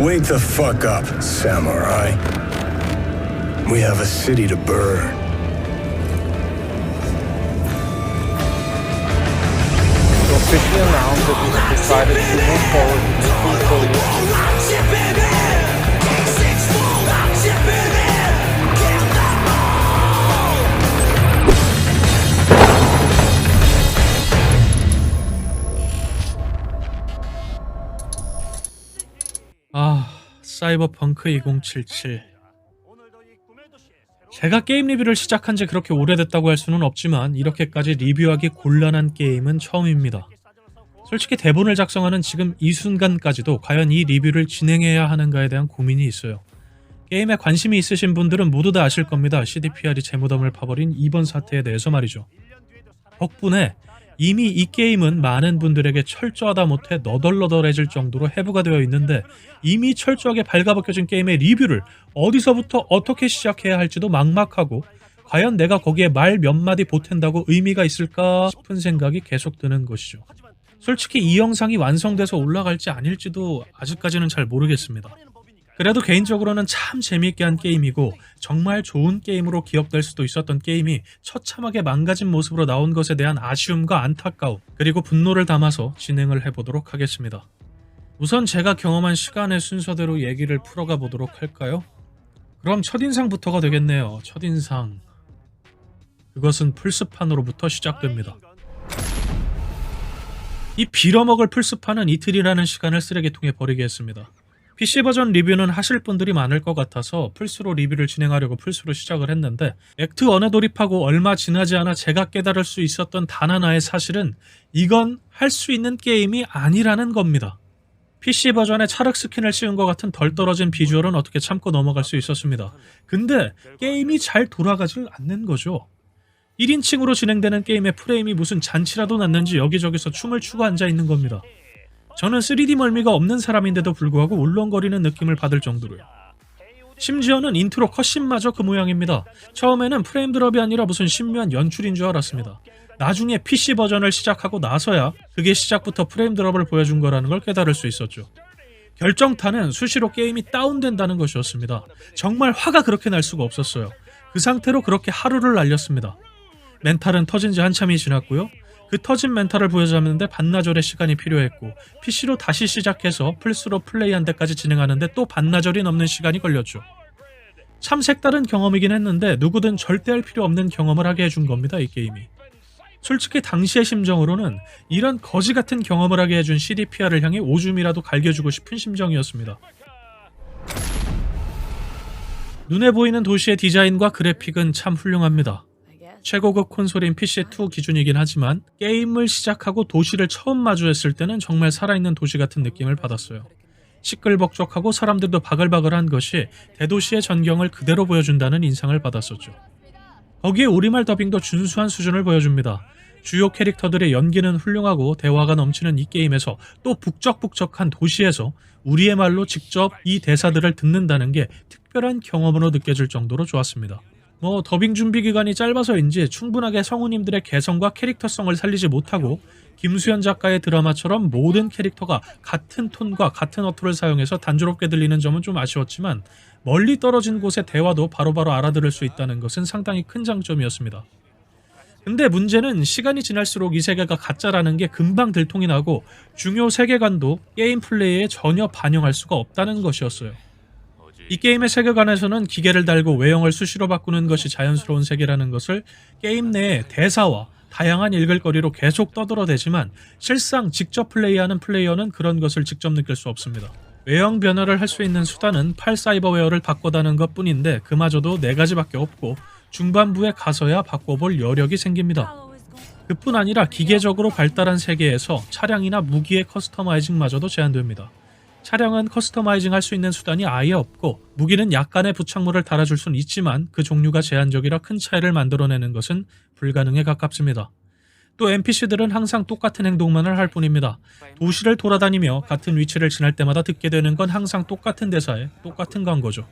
Wake the fuck up, samurai. We have a city to burn. Officially announced that we have decided to move forward with the full. 아, 사이버펑크 2077. 제가 게임 리뷰를 시작한 지 그렇게 오래됐다고 할 수는 없지만 이렇게까지 리뷰하기 곤란한 게임은 처음입니다. 솔직히 대본을 작성하는 지금 이 순간까지도 과연 이 리뷰를 진행해야 하는가에 대한 고민이 있어요. 게임에 관심이 있으신 분들은 모두 다 아실 겁니다. CDPR이 재무덤을 파버린 이번 사태에 대해서 말이죠. 덕분에 이미 이 게임은 많은 분들에게 철저하다 못해 너덜너덜해질 정도로 해부가 되어 있는데 이미 철저하게 발가벗겨진 게임의 리뷰를 어디서부터 어떻게 시작해야 할지도 막막하고 과연 내가 거기에 말 몇 마디 보탠다고 의미가 있을까 싶은 생각이 계속 드는 것이죠. 솔직히 이 영상이 완성돼서 올라갈지 아닐지도 아직까지는 잘 모르겠습니다. 그래도 개인적으로는 참 재미있게 한 게임이고 정말 좋은 게임으로 기억될 수도 있었던 게임이 처참하게 망가진 모습으로 나온 것에 대한 아쉬움과 안타까움 그리고 분노를 담아서 진행을 해보도록 하겠습니다. 우선 제가 경험한 시간의 순서대로 얘기를 풀어가 보도록 할까요? 그럼 첫인상부터가 되겠네요. 첫인상. 그것은 플스판으로부터 시작됩니다. 이 빌어먹을 플스판은 이틀이라는 시간을 쓰레기통에 버리게 했습니다. PC 버전 리뷰는 하실 분들이 많을 것 같아서 플스로 리뷰를 진행하려고 플스로 시작을 했는데 액트 1에 돌입하고 얼마 지나지 않아 제가 깨달을 수 있었던 단 하나의 사실은 이건 할 수 있는 게임이 아니라는 겁니다. PC 버전에 차륵 스킨을 씌운 것 같은 덜 떨어진 비주얼은 어떻게 참고 넘어갈 수 있었습니다. 근데 게임이 잘 돌아가질 않는 거죠. 1인칭으로 진행되는 게임의 프레임이 무슨 잔치라도 났는지 여기저기서 춤을 추고 앉아 있는 겁니다. 저는 3D 멀미가 없는 사람인데도 불구하고 울렁거리는 느낌을 받을 정도로요. 심지어는 인트로 컷신마저 그 모양입니다. 처음에는 프레임 드롭이 아니라 무슨 신묘한 연출인 줄 알았습니다. 나중에 PC 버전을 시작하고 나서야 그게 시작부터 프레임 드롭을 보여준 거라는 걸 깨달을 수 있었죠. 결정타는 수시로 게임이 다운된다는 것이었습니다. 정말 화가 그렇게 날 수가 없었어요. 그 상태로 그렇게 하루를 날렸습니다. 멘탈은 터진 지 한참이 지났고요. 그 터진 멘탈을 보여주는데 반나절의 시간이 필요했고 PC로 다시 시작해서 플스로 플레이한 데까지 진행하는데 또 반나절이 넘는 시간이 걸렸죠. 참 색다른 경험이긴 했는데 누구든 절대 할 필요 없는 경험을 하게 해준 겁니다 이 게임이. 솔직히 당시의 심정으로는 이런 거지 같은 경험을 하게 해준 CDPR을 향해 오줌이라도 갈겨주고 싶은 심정이었습니다. 눈에 보이는 도시의 디자인과 그래픽은 참 훌륭합니다. 최고급 콘솔인 PC2 기준이긴 하지만 게임을 시작하고 도시를 처음 마주했을 때는 정말 살아있는 도시 같은 느낌을 받았어요. 시끌벅적하고 사람들도 바글바글한 것이 대도시의 전경을 그대로 보여준다는 인상을 받았었죠. 거기에 우리말 더빙도 준수한 수준을 보여줍니다. 주요 캐릭터들의 연기는 훌륭하고 대화가 넘치는 이 게임에서 또 북적북적한 도시에서 우리의 말로 직접 이 대사들을 듣는다는 게 특별한 경험으로 느껴질 정도로 좋았습니다. 뭐 더빙 준비 기간이 짧아서인지 충분하게 성우님들의 개성과 캐릭터성을 살리지 못하고 김수현 작가의 드라마처럼 모든 캐릭터가 같은 톤과 같은 어투를 사용해서 단조롭게 들리는 점은 좀 아쉬웠지만 멀리 떨어진 곳의 대화도 바로바로 알아들을 수 있다는 것은 상당히 큰 장점이었습니다. 근데 문제는 시간이 지날수록 이 세계가 가짜라는 게 금방 들통이 나고 중요 세계관도 게임 플레이에 전혀 반영할 수가 없다는 것이었어요. 이 게임의 세계관에서는 기계를 달고 외형을 수시로 바꾸는 것이 자연스러운 세계라는 것을 게임 내의 대사와 다양한 읽을거리로 계속 떠들어대지만 실상 직접 플레이하는 플레이어는 그런 것을 직접 느낄 수 없습니다. 외형 변화를 할 수 있는 수단은 팔 사이버웨어를 바꿔다는 것 뿐인데 그마저도 네 가지밖에 없고 중반부에 가서야 바꿔볼 여력이 생깁니다. 그뿐 아니라 기계적으로 발달한 세계에서 차량이나 무기의 커스터마이징마저도 제한됩니다. 차량은 커스터마이징 할 수 있는 수단이 아예 없고 무기는 약간의 부착물을 달아줄 수는 있지만 그 종류가 제한적이라 큰 차이를 만들어내는 것은 불가능에 가깝습니다. 또 NPC들은 항상 똑같은 행동만을 할 뿐입니다. 도시를 돌아다니며 같은 위치를 지날 때마다 듣게 되는 건 항상 똑같은 대사에 똑같은 광고죠.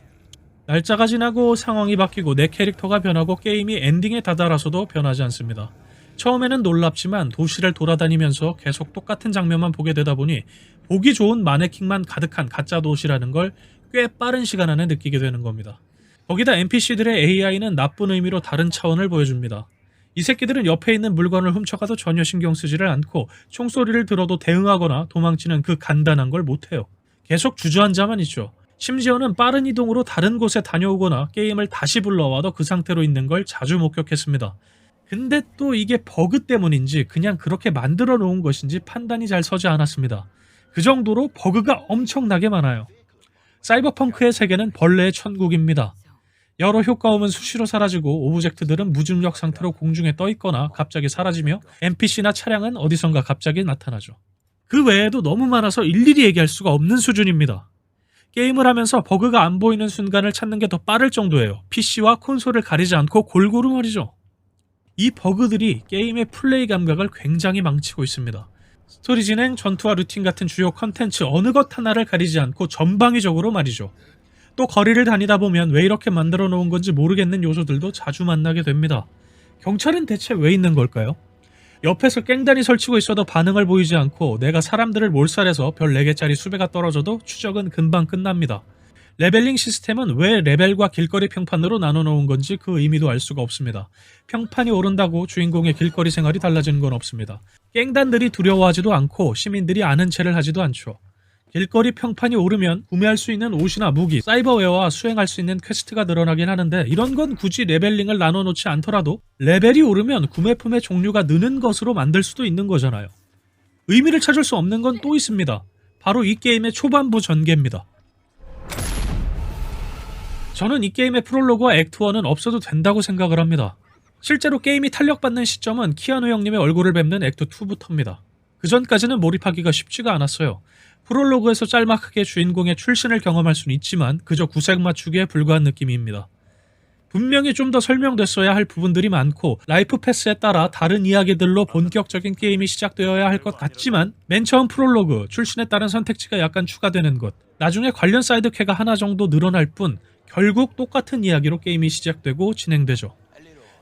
날짜가 지나고 상황이 바뀌고 내 캐릭터가 변하고 게임이 엔딩에 다다라서도 변하지 않습니다. 처음에는 놀랍지만 도시를 돌아다니면서 계속 똑같은 장면만 보게 되다 보니 보기 좋은 마네킹만 가득한 가짜 도시라는 걸 꽤 빠른 시간 안에 느끼게 되는 겁니다. 거기다 NPC들의 AI는 나쁜 의미로 다른 차원을 보여줍니다. 이 새끼들은 옆에 있는 물건을 훔쳐가도 전혀 신경 쓰지를 않고 총소리를 들어도 대응하거나 도망치는 그 간단한 걸 못해요. 계속 주저앉아만 있죠. 심지어는 빠른 이동으로 다른 곳에 다녀오거나 게임을 다시 불러와도 그 상태로 있는 걸 자주 목격했습니다. 근데 또 이게 버그 때문인지 그냥 그렇게 만들어 놓은 것인지 판단이 잘 서지 않았습니다. 그 정도로 버그가 엄청나게 많아요. 사이버펑크의 세계는 벌레의 천국입니다. 여러 효과 음은 수시로 사라지고 오브젝트들은 무중력 상태로 공중에 떠 있거나 갑자기 사라지며 NPC나 차량은 어디선가 갑자기 나타나죠. 그 외에도 너무 많아서 일일이 얘기할 수가 없는 수준입니다. 게임을 하면서 버그가 안 보이는 순간을 찾는 게 더 빠를 정도예요. PC와 콘솔을 가리지 않고 골고루 말이죠. 이 버그들이 게임의 플레이 감각을 굉장히 망치고 있습니다. 스토리 진행, 전투와 루틴 같은 주요 컨텐츠 어느 것 하나를 가리지 않고 전방위적으로 말이죠. 또 거리를 다니다 보면 왜 이렇게 만들어 놓은 건지 모르겠는 요소들도 자주 만나게 됩니다. 경찰은 대체 왜 있는 걸까요? 옆에서 깽단이 설치고 있어도 반응을 보이지 않고 내가 사람들을 몰살해서 별 4개짜리 수배가 떨어져도 추적은 금방 끝납니다. 레벨링 시스템은 왜 레벨과 길거리 평판으로 나눠 놓은 건지 그 의미도 알 수가 없습니다. 평판이 오른다고 주인공의 길거리 생활이 달라지는 건 없습니다. 깽단들이 두려워하지도 않고 시민들이 아는 체를 하지도 않죠. 길거리 평판이 오르면 구매할 수 있는 옷이나 무기, 사이버웨어와 수행할 수 있는 퀘스트가 늘어나긴 하는데 이런 건 굳이 레벨링을 나눠 놓지 않더라도 레벨이 오르면 구매품의 종류가 느는 것으로 만들 수도 있는 거잖아요. 의미를 찾을 수 없는 건 또 있습니다. 바로 이 게임의 초반부 전개입니다. 저는 이 게임의 프롤로그와 액트1은 없어도 된다고 생각을 합니다. 실제로 게임이 탄력받는 시점은 키아누 형님의 얼굴을 뵙는 액트2부터입니다. 그 전까지는 몰입하기가 쉽지가 않았어요. 프롤로그에서 짤막하게 주인공의 출신을 경험할 수는 있지만 그저 구색 맞추기에 불과한 느낌입니다. 분명히 좀 더 설명됐어야 할 부분들이 많고 라이프 패스에 따라 다른 이야기들로 본격적인 게임이 시작되어야 할 것 같지만 맨 처음 프롤로그 출신에 따른 선택지가 약간 추가되는 것 나중에 관련 사이드캐가 하나 정도 늘어날 뿐 결국 똑같은 이야기로 게임이 시작되고 진행되죠.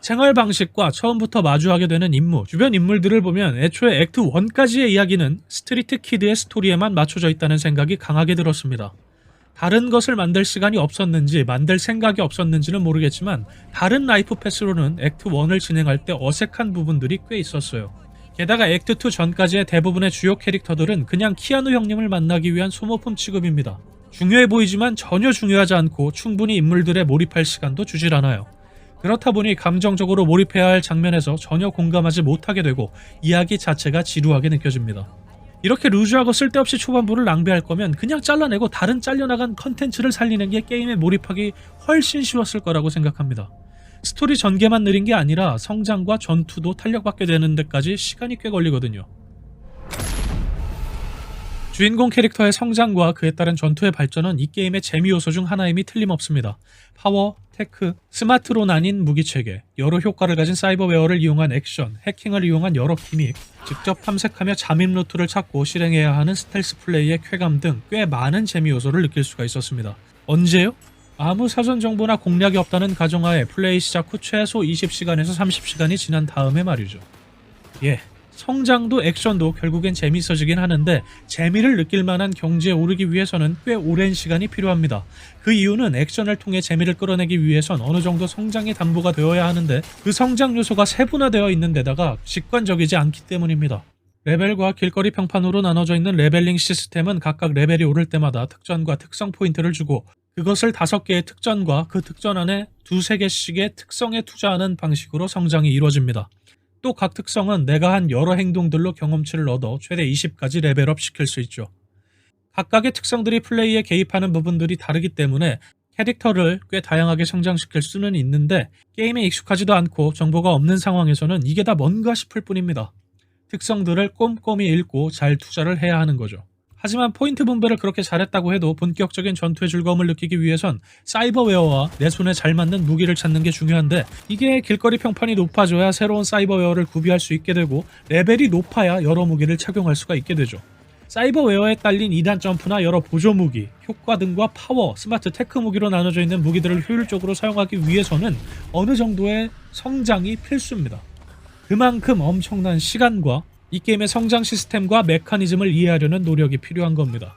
생활 방식과 처음부터 마주하게 되는 임무, 주변 인물들을 보면 애초에 액트 1까지의 이야기는 스트리트 키드의 스토리에만 맞춰져 있다는 생각이 강하게 들었습니다. 다른 것을 만들 시간이 없었는지 만들 생각이 없었는지는 모르겠지만 다른 라이프 패스로는 액트 1을 진행할 때 어색한 부분들이 꽤 있었어요. 게다가 액트 2 전까지의 대부분의 주요 캐릭터들은 그냥 키아누 형님을 만나기 위한 소모품 취급입니다. 중요해 보이지만 전혀 중요하지 않고 충분히 인물들에 몰입할 시간도 주질 않아요. 그렇다 보니 감정적으로 몰입해야 할 장면에서 전혀 공감하지 못하게 되고 이야기 자체가 지루하게 느껴집니다. 이렇게 루즈하고 쓸데없이 초반부를 낭비할 거면 그냥 잘라내고 다른 잘려나간 컨텐츠를 살리는 게 게임에 몰입하기 훨씬 쉬웠을 거라고 생각합니다. 스토리 전개만 느린 게 아니라 성장과 전투도 탄력받게 되는 데까지 시간이 꽤 걸리거든요. 주인공 캐릭터의 성장과 그에 따른 전투의 발전은 이 게임의 재미 요소 중 하나임이 틀림없습니다. 파워, 테크, 스마트로 나뉜 무기 체계, 여러 효과를 가진 사이버웨어를 이용한 액션, 해킹을 이용한 여러 기믹, 직접 탐색하며 잠입 루트를 찾고 실행해야 하는 스텔스 플레이의 쾌감 등 꽤 많은 재미 요소를 느낄 수가 있었습니다. 언제요? 아무 사전 정보나 공략이 없다는 가정하에 플레이 시작 후 최소 20시간에서 30시간이 지난 다음에 말이죠. 예, 성장도 액션도 결국엔 재밌어지긴 하는데 재미를 느낄 만한 경지에 오르기 위해서는 꽤 오랜 시간이 필요합니다. 그 이유는 액션을 통해 재미를 끌어내기 위해선 어느 정도 성장이 담보가 되어야 하는데 그 성장 요소가 세분화되어 있는 데다가 직관적이지 않기 때문입니다. 레벨과 길거리 평판으로 나눠져 있는 레벨링 시스템은 각각 레벨이 오를 때마다 특전과 특성 포인트를 주고 그것을 다섯 개의 특전과 그 특전 안에 두세 개씩의 특성에 투자하는 방식으로 성장이 이루어집니다. 또 각 특성은 내가 한 여러 행동들로 경험치를 얻어 최대 20까지 레벨업 시킬 수 있죠. 각각의 특성들이 플레이에 개입하는 부분들이 다르기 때문에 캐릭터를 꽤 다양하게 성장시킬 수는 있는데 게임에 익숙하지도 않고 정보가 없는 상황에서는 이게 다 뭔가 싶을 뿐입니다. 특성들을 꼼꼼히 읽고 잘 투자를 해야 하는 거죠. 하지만 포인트 분배를 그렇게 잘했다고 해도 본격적인 전투의 즐거움을 느끼기 위해선 사이버웨어와 내 손에 잘 맞는 무기를 찾는 게 중요한데 이게 길거리 평판이 높아져야 새로운 사이버웨어를 구비할 수 있게 되고 레벨이 높아야 여러 무기를 착용할 수가 있게 되죠. 사이버웨어에 딸린 2단 점프나 여러 보조 무기, 효과 등과 파워, 스마트 테크 무기로 나눠져 있는 무기들을 효율적으로 사용하기 위해서는 어느 정도의 성장이 필수입니다. 그만큼 엄청난 시간과 이 게임의 성장 시스템과 메커니즘을 이해하려는 노력이 필요한 겁니다.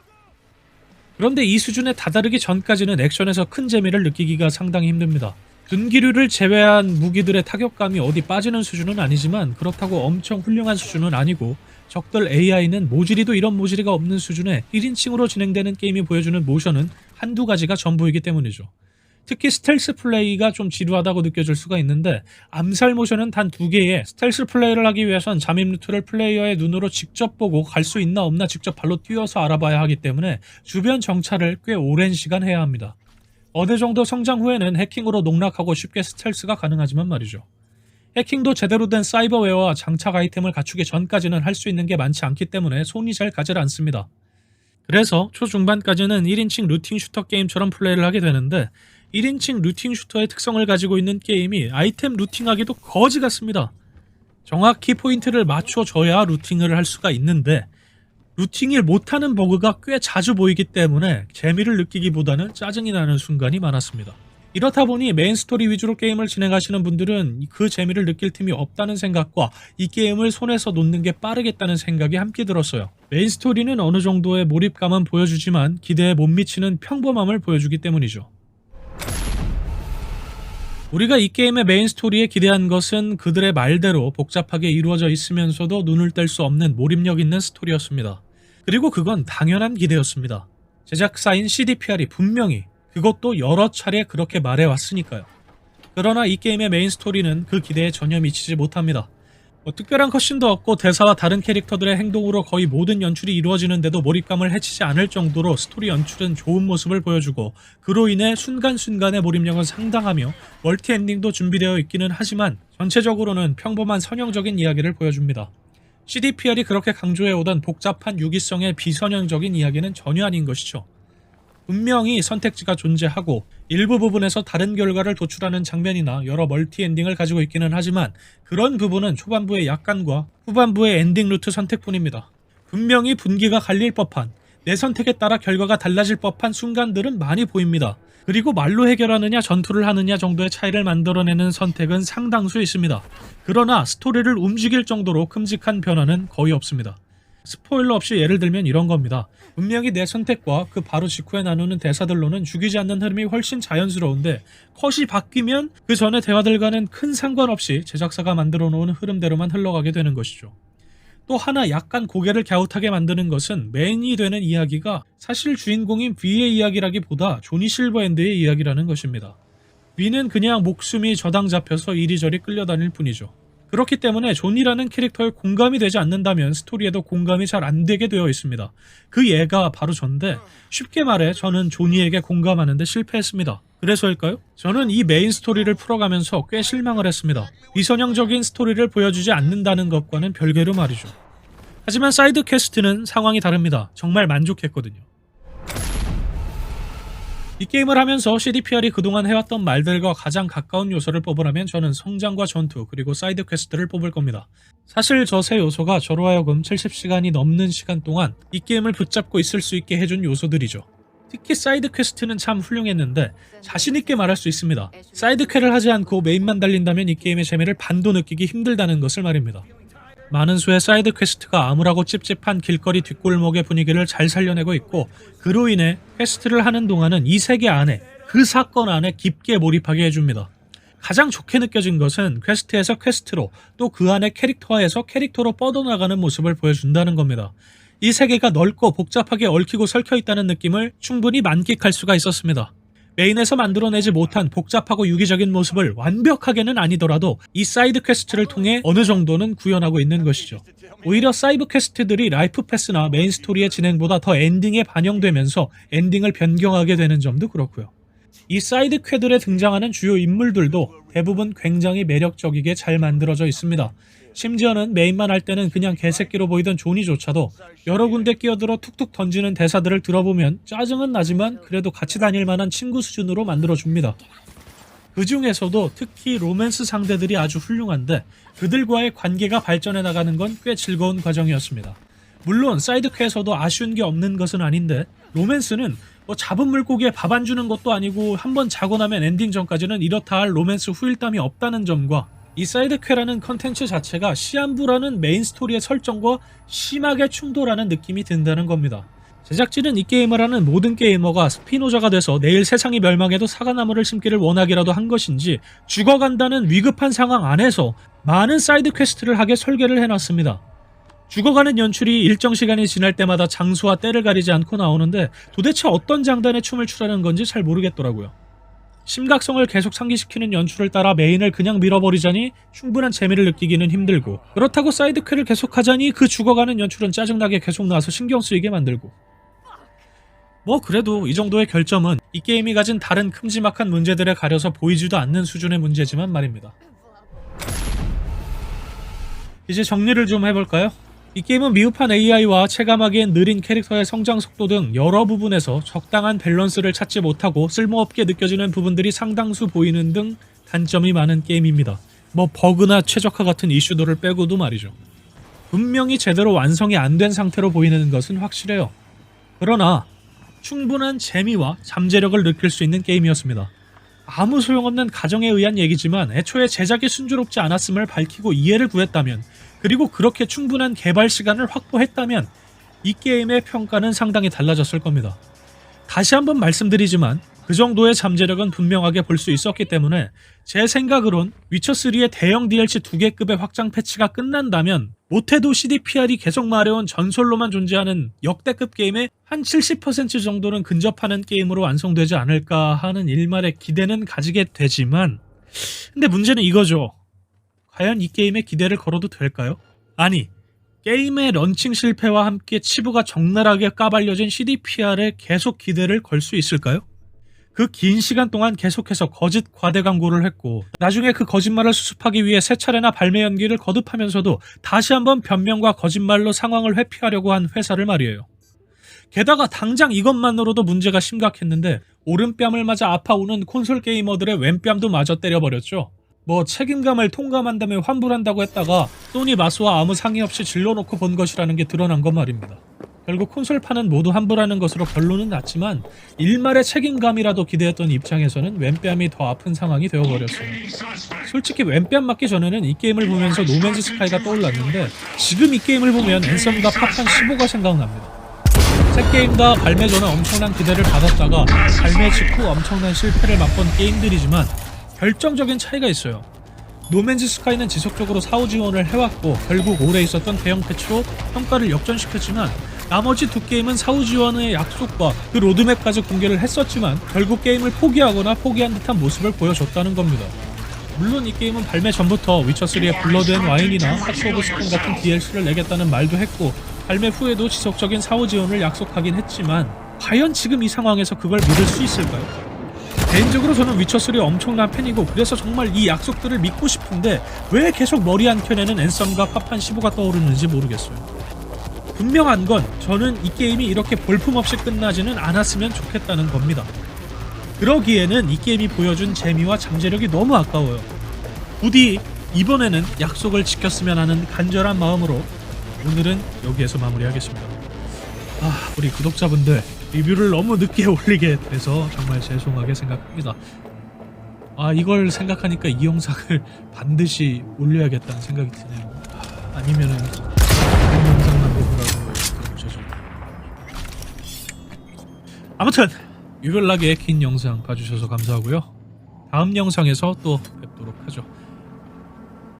그런데 이 수준에 다다르기 전까지는 액션에서 큰 재미를 느끼기가 상당히 힘듭니다. 둔기류를 제외한 무기들의 타격감이 어디 빠지는 수준은 아니지만 그렇다고 엄청 훌륭한 수준은 아니고 적들 AI는 모질이도 이런 모질이가 없는 수준의 1인칭으로 진행되는 게임이 보여주는 모션은 한두 가지가 전부이기 때문이죠. 특히 스텔스 플레이가 좀 지루하다고 느껴질 수가 있는데 암살 모션은 단 두 개의 스텔스 플레이를 하기 위해선 잠입 루트를 플레이어의 눈으로 직접 보고 갈 수 있나 없나 직접 발로 뛰어서 알아봐야 하기 때문에 주변 정찰을 꽤 오랜 시간 해야 합니다. 어느 정도 성장 후에는 해킹으로 농락하고 쉽게 스텔스가 가능하지만 말이죠. 해킹도 제대로 된 사이버웨어와 장착 아이템을 갖추기 전까지는 할 수 있는 게 많지 않기 때문에 손이 잘 가질 않습니다. 그래서 초중반까지는 1인칭 루팅 슈터 게임처럼 플레이를 하게 되는데 1인칭 루팅 슈터의 특성을 가지고 있는 게임이 아이템 루팅하기도 거지 같습니다. 정확히 포인트를 맞춰줘야 루팅을 할 수가 있는데 루팅을 못하는 버그가 꽤 자주 보이기 때문에 재미를 느끼기보다는 짜증이 나는 순간이 많았습니다. 이렇다 보니 메인 스토리 위주로 게임을 진행하시는 분들은 그 재미를 느낄 틈이 없다는 생각과 이 게임을 손에서 놓는 게 빠르겠다는 생각이 함께 들었어요. 메인 스토리는 어느 정도의 몰입감은 보여주지만 기대에 못 미치는 평범함을 보여주기 때문이죠. 우리가 이 게임의 메인 스토리에 기대한 것은 그들의 말대로 복잡하게 이루어져 있으면서도 눈을 뗄 수 없는 몰입력 있는 스토리였습니다. 그리고 그건 당연한 기대였습니다. 제작사인 CDPR이 분명히 그것도 여러 차례 그렇게 말해왔으니까요. 그러나 이 게임의 메인 스토리는 그 기대에 전혀 미치지 못합니다. 뭐 특별한 컷신도 없고 대사와 다른 캐릭터들의 행동으로 거의 모든 연출이 이루어지는데도 몰입감을 해치지 않을 정도로 스토리 연출은 좋은 모습을 보여주고 그로 인해 순간순간의 몰입력은 상당하며 멀티 엔딩도 준비되어 있기는 하지만 전체적으로는 평범한 선형적인 이야기를 보여줍니다. CDPR이 그렇게 강조해오던 복잡한 유기성의 비선형적인 이야기는 전혀 아닌 것이죠. 분명히 선택지가 존재하고 일부 부분에서 다른 결과를 도출하는 장면이나 여러 멀티 엔딩을 가지고 있기는 하지만 그런 부분은 초반부의 약간과 후반부의 엔딩 루트 선택뿐입니다. 분명히 분기가 갈릴 법한 내 선택에 따라 결과가 달라질 법한 순간들은 많이 보입니다. 그리고 말로 해결하느냐 전투를 하느냐 정도의 차이를 만들어내는 선택은 상당수 있습니다. 그러나 스토리를 움직일 정도로 큼직한 변화는 거의 없습니다. 스포일러 없이 예를 들면 이런 겁니다. 분명히 내 선택과 그 바로 직후에 나누는 대사들로는 죽이지 않는 흐름이 훨씬 자연스러운데 컷이 바뀌면 그 전의 대화들과는 큰 상관없이 제작사가 만들어 놓은 흐름대로만 흘러가게 되는 것이죠. 또 하나 약간 고개를 갸웃하게 만드는 것은 메인이 되는 이야기가 사실 주인공인 V의 이야기라기보다 조니 실버핸드의 이야기라는 것입니다. V는 그냥 목숨이 저당 잡혀서 이리저리 끌려다닐 뿐이죠. 그렇기 때문에 존이라는 캐릭터에 공감이 되지 않는다면 스토리에도 공감이 잘 안 되게 되어 있습니다. 그 예가 바로 전데 쉽게 말해 저는 조니에게 공감하는데 실패했습니다. 그래서일까요? 저는 이 메인 스토리를 풀어가면서 꽤 실망을 했습니다. 비선형적인 스토리를 보여주지 않는다는 것과는 별개로 말이죠. 하지만 사이드 퀘스트는 상황이 다릅니다. 정말 만족했거든요. 이 게임을 하면서 CDPR이 그동안 해왔던 말들과 가장 가까운 요소를 뽑으라면 저는 성장과 전투 그리고 사이드 퀘스트를 뽑을 겁니다. 사실 저 세 요소가 저로 하여금 70시간이 넘는 시간 동안 이 게임을 붙잡고 있을 수 있게 해준 요소들이죠. 특히 사이드 퀘스트는 참 훌륭했는데 자신있게 말할 수 있습니다. 사이드 퀘를 하지 않고 메인만 달린다면 이 게임의 재미를 반도 느끼기 힘들다는 것을 말입니다. 많은 수의 사이드 퀘스트가 암울하고 찝찝한 길거리 뒷골목의 분위기를 잘 살려내고 있고 그로 인해 퀘스트를 하는 동안은 이 세계 안에 그 사건 안에 깊게 몰입하게 해줍니다. 가장 좋게 느껴진 것은 퀘스트에서 퀘스트로 또 그 안에 캐릭터에서 캐릭터로 뻗어나가는 모습을 보여준다는 겁니다. 이 세계가 넓고 복잡하게 얽히고 설켜 있다는 느낌을 충분히 만끽할 수가 있었습니다. 메인에서 만들어내지 못한 복잡하고 유기적인 모습을 완벽하게는 아니더라도 이 사이드 퀘스트를 통해 어느 정도는 구현하고 있는 것이죠. 오히려 사이드 퀘스트들이 라이프 패스나 메인 스토리의 진행보다 더 엔딩에 반영되면서 엔딩을 변경하게 되는 점도 그렇고요. 이 사이드 퀘들에 등장하는 주요 인물들도 대부분 굉장히 매력적이게 잘 만들어져 있습니다. 심지어는 메인만 할 때는 그냥 개새끼로 보이던 조니조차도 여러 군데 끼어들어 툭툭 던지는 대사들을 들어보면 짜증은 나지만 그래도 같이 다닐 만한 친구 수준으로 만들어줍니다. 그 중에서도 특히 로맨스 상대들이 아주 훌륭한데 그들과의 관계가 발전해 나가는 건 꽤 즐거운 과정이었습니다. 물론 사이드퀘에서도 아쉬운 게 없는 것은 아닌데 로맨스는 뭐 잡은 물고기에 밥 안 주는 것도 아니고 한번 자고 나면 엔딩 전까지는 이렇다 할 로맨스 후일담이 없다는 점과 이 사이드퀘라는 컨텐츠 자체가 시한부라는 메인 스토리의 설정과 심하게 충돌하는 느낌이 든다는 겁니다. 제작진은 이 게임을 하는 모든 게이머가 스피노자가 돼서 내일 세상이 멸망해도 사과나무를 심기를 원하기라도 한 것인지 죽어간다는 위급한 상황 안에서 많은 사이드 퀘스트를 하게 설계를 해놨습니다. 죽어가는 연출이 일정 시간이 지날 때마다 장소와 때를 가리지 않고 나오는데 도대체 어떤 장단의 춤을 추라는 건지 잘 모르겠더라고요. 심각성을 계속 상기시키는 연출을 따라 메인을 그냥 밀어버리자니 충분한 재미를 느끼기는 힘들고 그렇다고 사이드 퀘를 계속하자니 그 죽어가는 연출은 짜증나게 계속 나와서 신경 쓰이게 만들고 뭐 그래도 이 정도의 결점은 이 게임이 가진 다른 큼지막한 문제들에 가려서 보이지도 않는 수준의 문제지만 말입니다. 이제 정리를 좀 해볼까요? 이 게임은 미흡한 AI와 체감하기엔 느린 캐릭터의 성장 속도 등 여러 부분에서 적당한 밸런스를 찾지 못하고 쓸모없게 느껴지는 부분들이 상당수 보이는 등 단점이 많은 게임입니다. 뭐 버그나 최적화 같은 이슈들을 빼고도 말이죠. 분명히 제대로 완성이 안 된 상태로 보이는 것은 확실해요. 그러나 충분한 재미와 잠재력을 느낄 수 있는 게임이었습니다. 아무 소용없는 가정에 의한 얘기지만 애초에 제작이 순조롭지 않았음을 밝히고 이해를 구했다면 그리고 그렇게 충분한 개발 시간을 확보했다면 이 게임의 평가는 상당히 달라졌을 겁니다. 다시 한번 말씀드리지만 그 정도의 잠재력은 분명하게 볼 수 있었기 때문에 제 생각으론 위쳐3의 대형 DLC 두 개급의 확장 패치가 끝난다면 못해도 CDPR이 계속 말해온 전설로만 존재하는 역대급 게임의 한 70% 정도는 근접하는 게임으로 완성되지 않을까 하는 일말의 기대는 가지게 되지만 근데 문제는 이거죠. 과연 이 게임에 기대를 걸어도 될까요? 아니, 게임의 런칭 실패와 함께 치부가 적나라하게 까발려진 CDPR에 계속 기대를 걸 수 있을까요? 그 긴 시간 동안 계속해서 거짓 과대 광고를 했고 나중에 그 거짓말을 수습하기 위해 세 차례나 발매 연기를 거듭하면서도 다시 한번 변명과 거짓말로 상황을 회피하려고 한 회사를 말이에요. 게다가 당장 이것만으로도 문제가 심각했는데 오른뺨을 맞아 아파오는 콘솔 게이머들의 왼뺨도 마저 때려버렸죠. 뭐 책임감을 통감한다며 환불한다고 했다가 소니 마스와 아무 상의 없이 질러놓고 본 것이라는 게 드러난 것 말입니다. 결국 콘솔판은 모두 환불하는 것으로 결론은 났지만 일말의 책임감이라도 기대했던 입장에서는 왼뺨이 더 아픈 상황이 되어버렸어요. 솔직히 왼뺨 맞기 전에는 이 게임을 보면서 노맨즈 스카이가 떠올랐는데 지금 이 게임을 보면 앤썸과 파판 15가 생각납니다. 새 게임과 발매 전에 엄청난 기대를 받았다가 발매 직후 엄청난 실패를 맛본 게임들이지만 결정적인 차이가 있어요. 노맨즈 스카이는 지속적으로 사후 지원을 해왔고 결국 올해 있었던 대형 패치로 평가를 역전시켰지만 나머지 두 게임은 사후 지원의 약속과 그 로드맵까지 공개를 했었지만 결국 게임을 포기하거나 포기한 듯한 모습을 보여줬다는 겁니다. 물론 이 게임은 발매 전부터 위쳐3의 블러드 앤 와인이나 하츠 오브 스톤 같은 DLC를 내겠다는 말도 했고 발매 후에도 지속적인 사후 지원을 약속하긴 했지만 과연 지금 이 상황에서 그걸 믿을 수 있을까요? 개인적으로 저는 위쳐3 엄청난 팬이고 그래서 정말 이 약속들을 믿고 싶은데 왜 계속 머리 한 켠에는 앤썸과 파판 15가 떠오르는지 모르겠어요. 분명한 건 저는 이 게임이 이렇게 볼품없이 끝나지는 않았으면 좋겠다는 겁니다. 그러기에는 이 게임이 보여준 재미와 잠재력이 너무 아까워요. 부디 이번에는 약속을 지켰으면 하는 간절한 마음으로 오늘은 여기에서 마무리하겠습니다. 아, 우리 구독자분들 리뷰를 너무 늦게 올리게 돼서 정말 죄송하게 생각합니다. 아, 이걸 생각하니까 이 영상을 반드시 올려야겠다는 생각이 드네요. 아, 아니면은 아무튼 유별나게 긴 영상 봐주셔서 감사하고요. 다음 영상에서 또 뵙도록 하죠.